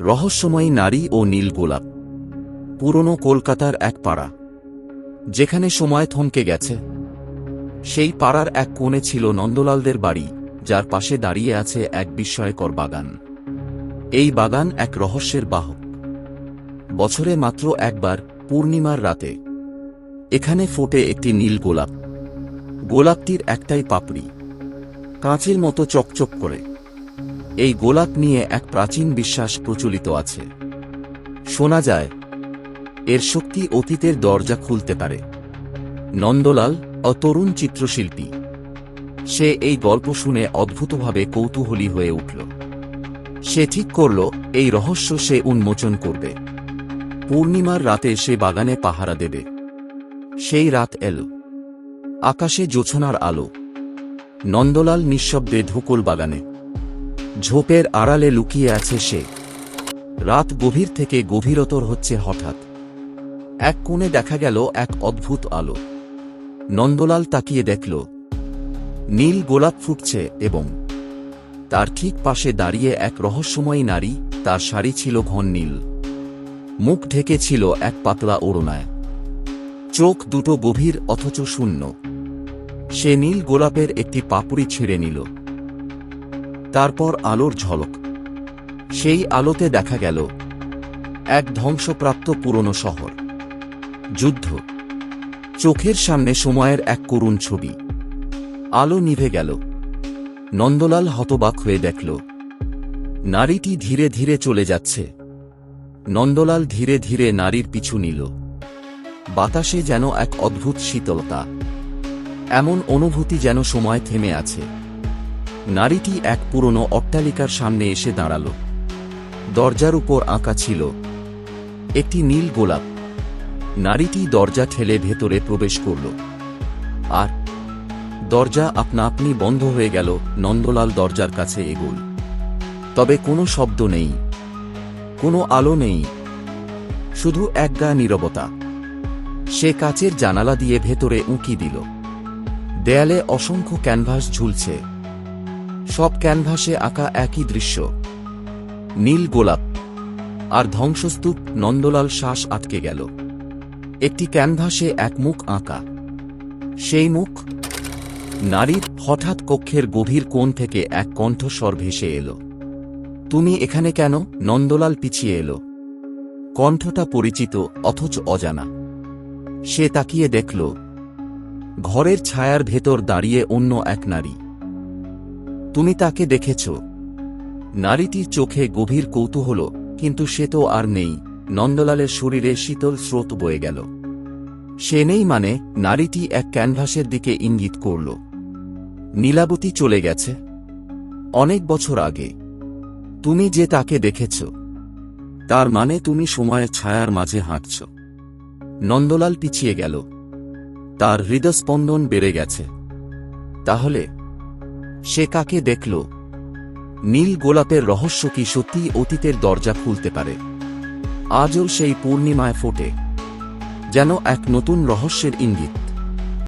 রহস্যময়ী নারী ও নীল গোলাপ। পুরনো কলকাতার এক পাড়া। যেখানে সময় থমকে গেছে। সেই পাড়ার এক কোণে ছিল নন্দলালদের বাড়ি, যার পাশে দাঁড়িয়ে আছে এক বিস্ময়কর বাগান। এই বাগান এক রহস্যের বাহক। বছরে মাত্র একবার পূর্ণিমার রাতে। এখানে ফোটে একটি নীল গোলাপ। গোলাপটির একটাই পাপড়ি। কাঁচের মতো চকচক করে। এই গোলাপ নিয়ে এক প্রাচীন বিশ্বাস প্রচলিত আছে। শোনা যায়, এর শক্তি অতীতের দরজা খুলতে পারে। নন্দলাল ও তরুণ চিত্রশিল্পী। সে এই গল্প শুনে অদ্ভুতভাবে কৌতূহলী হয়ে উঠল। সে ঠিক করল, এই রহস্য সে উন্মোচন করবে। পূর্ণিমার রাতে সে বাগানে পাহারা দেবে। সেই রাত এল। আকাশে জোছনার আলো। নন্দলাল নিঃশব্দে ঢুকুল বাগানে। ঝোপের আড়ালে লুকিয়ে আছে সে। রাত গভীর থেকে গভীরতর হচ্ছে হঠাৎ। এক কোণে দেখা গেল এক অদ্ভুত আলো। নন্দলাল তাকিয়ে দেখল। নীল গোলাপ ফুটছে এবং তার ঠিক পাশে দাঁড়িয়ে এক রহস্যময়ী নারী, তার শাড়ি ছিল ঘন নীল। মুখ ঢেকে ছিল এক পাতলা ওড়নায়। চোখ দুটো গভীর অথচ শূন্য। সে নীল গোলাপের একটি পাপড়ি ছিঁড়ে নিল। তারপর আলোর ঝলক। সেই আলোতে দেখা গেল এক ধ্বংসপ্রাপ্ত পুরনো শহর। যুদ্ধ। চোখের সামনে সময়ের এক করুণ ছবি। আলো নিভে গেল। নন্দলাল হতবাক হয়ে দেখল, নারীটি ধীরে ধীরে চলে যাচ্ছে। নন্দলাল ধীরে ধীরে নারীর পিছু নিল। বাতাসে যেন এক অদ্ভুত শীতলতা। এমন অনুভূতি যেন সময় থেমে আছে। নারীটি এক পুরনো অট্টালিকার সামনে এসে দাঁড়াল। দরজার উপর আঁকা ছিল একটি নীল গোলাপ। নারীটি দরজা ঠেলে ভেতরে প্রবেশ করল। আর দরজা আপনা আপনি বন্ধ হয়ে গেল, নন্দলাল দরজার কাছে এগোল। তবে কোনো শব্দ নেই, কোনো আলো নেই, শুধু এক একগা নীরবতা। সে কাচের জানালা দিয়ে ভেতরে উঁকি দিল। দেয়ালে অসংখ্য ক্যানভাস ঝুলছে। সব ক্যানভাসে আঁকা একই দৃশ্য। নীল গোলাপ। আর ধ্বংসস্তূপ নন্দলাল শ্বাস আটকে গেল। একটি ক্যানভাসে এক মুখ আঁকা। সেই মুখ? নারীর হঠাৎ কক্ষের গভীর কোণ থেকে এক কণ্ঠস্বর ভেসে এলো। তুমি এখানে কেন? নন্দলাল পিছিয়ে এলো। কণ্ঠটা পরিচিত, অথচ অজানা। সে তাকিয়ে দেখল, ঘরের ছায়ার ভেতর দাঁড়িয়ে অন্য এক নারী। তুমি তাকে দেখেছ। নারীটির চোখে গভীর কৌতূহল, কিন্তু সে তো আর নেই। নন্দলালের শরীরে শীতল স্রোত বয়ে গেল। সে নেই মানে নারীটি এক ক্যানভাসের দিকে ইঙ্গিত করল। নীলাবতী চলে গেছে। অনেক বছর আগে। তুমি যে তাকে দেখেছ। তার মানে তুমি সময়ের ছায়ার মাঝে হাঁটছ। নন্দলাল পিছিয়ে গেল। তার হৃদস্পন্দন বেড়ে গেছে। তাহলে সে কাকে দেখল? নীল গোলাপের রহস্য কি সত্যি অতীতের দরজা খুলতে পারে? আজও সেই পূর্ণিমায় ফোটে, যেন এক নতুন রহস্যের ইঙ্গিত।